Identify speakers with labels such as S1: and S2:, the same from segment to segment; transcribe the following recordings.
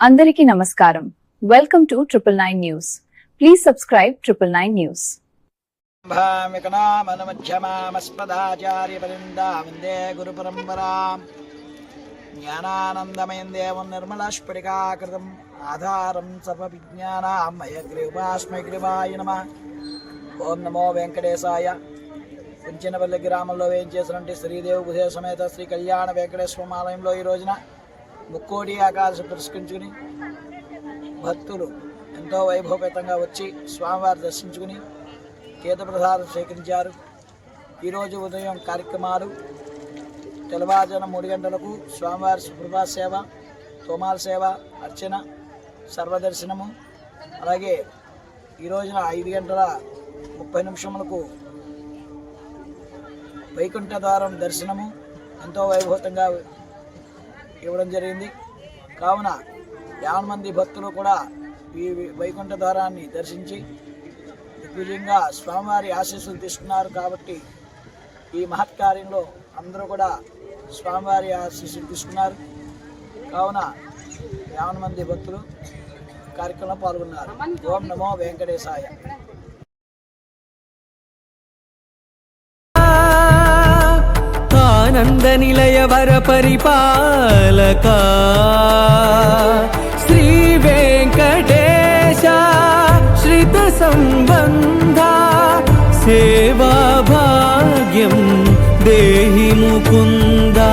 S1: అందరికీ నమస్కారం. Welcome to triple nine news please subscribe triple nine news
S2: వందే గురు గురుపరంపరాం జ్ఞానానందమయం దేవం నిర్మలస్ఫటికాకృతం ఆధారం సర్వవిజ్ఞానాం. మయగ్రీవాస్మగ్రీవాయ నమ. ఓం నమో వెంకటేశాయ. కుంచినపల్లి గ్రామంలో వేయించేసినటువంటి శ్రీదేవి బుధే సమేత శ్రీ కళ్యాణ వెంకటేశ్వర ఆలయంలో ఈ రోజున ముక్కోడి ఆకాశ పురస్కరించుకుని భక్తులు ఎంతో వైభవపేతంగా వచ్చి స్వామివారి దర్శించుకుని ప్రసాదం స్వీకరించారు. ఈరోజు ఉదయం కార్యక్రమాలు. తెల్లవారుజామున మూడు గంటలకు స్వామివారి సుప్రభా సేవ తోమాల సేవ అర్చన సర్వదర్శనము. అలాగే ఈ రోజున ఐదు గంటల ముప్పై నిమిషములకు వైకుంఠ ద్వారం దర్శనము. ఎంతో వైభవతంగా ఇవ్వడం జరిగింది. కావున యాభై మంది భక్తులు కూడా ఈ వైకుంఠ ద్వారాన్ని దర్శించి దిగ్విజయంగా స్వామివారి ఆశీస్సులు తీసుకున్నారు కాబట్టి ఈ మహత్కార్యంలో అందరూ కూడా స్వామివారి ఆశీస్సులు తీసుకున్నారు. కావున యావన మంది భక్తులు కార్యక్రమంలో పాల్గొన్నారు. ఓం నమో వెంకటేశాయ.
S3: నిలయ వర పరిపాలక. శ్రీ వెంకటేశ శ్రిత సంబంధ సేవా భాగ్యం దేహి ముకుందా.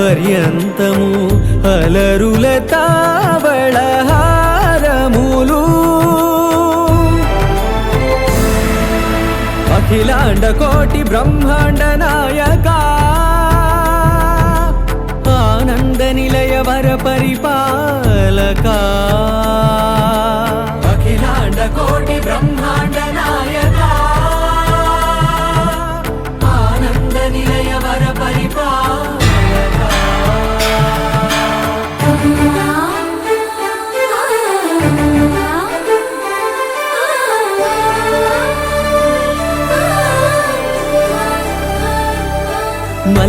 S3: పర్యంతము అలరుల తావళహారములు. అఖిలాండ కోటి బ్రహ్మాండ నాయక ఆనంద నిలయ వర పరిపాలకా.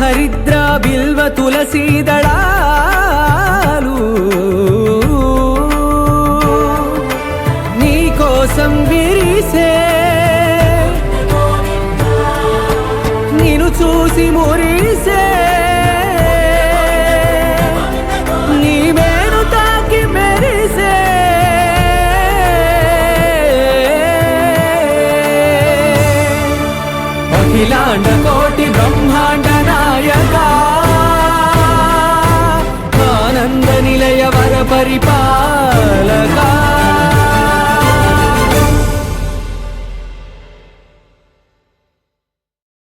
S3: హరిద్ర బిల్వ తులసీ దళాలు నీ కోసం విరిసే నిన్ను చూసి మురి పరిపాలకా